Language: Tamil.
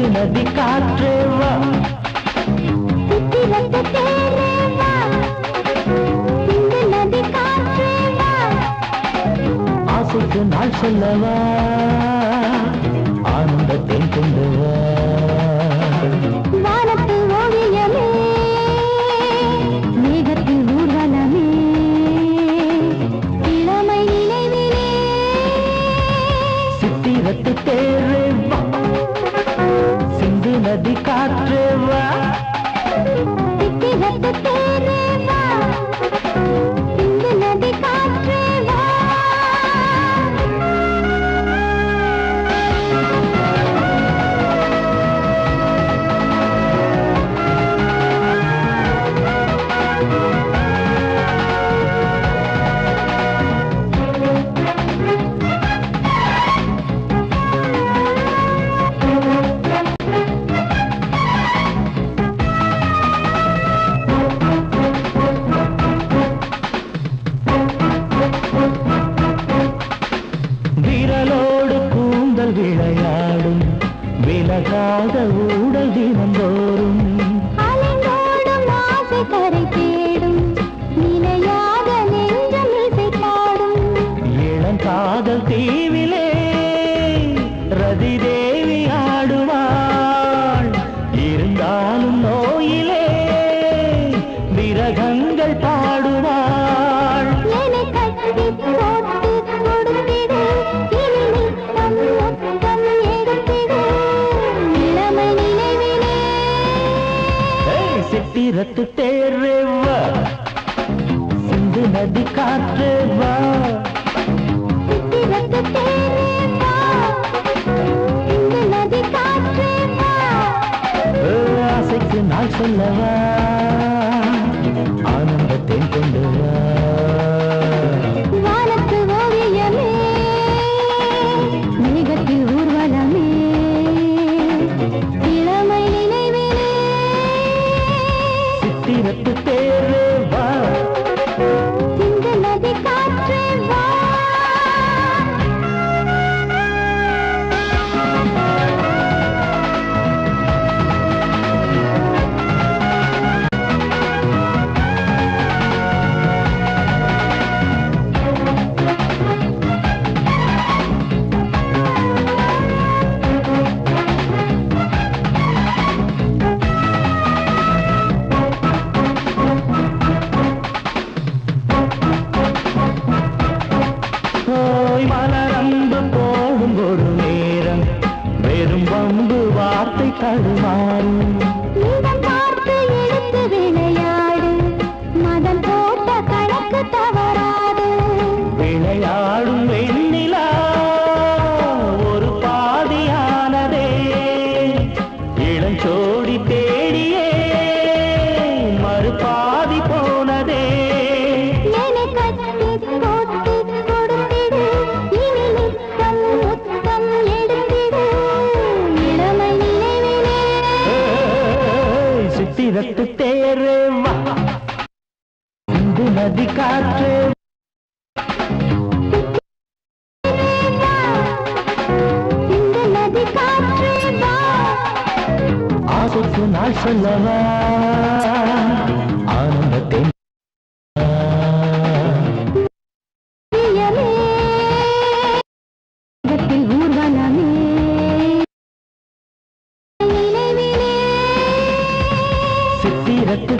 நதி நதி காற்றே வா ஆசைக்கு நாள் சொல்லவா? ஆனந்த தென் கொண்டு காத ஊடல் தினந்தோறும். அலைந்தோடும் ஆசை கரைத்தே சித்திரத்து தேரேவா சிந்து நதி காற்றேவா. ஏறும் வம்பு வார்த்தை தடுமாறும் பார்த்து எடுத்து விளையாடு. மதம் ஒரு பாதியானதே. இளஞ்சோடி தேடி நதி காற்றே. ஆபத்து நாள் சொல்லவா? ஆனந்தத்தை சித்திரத்து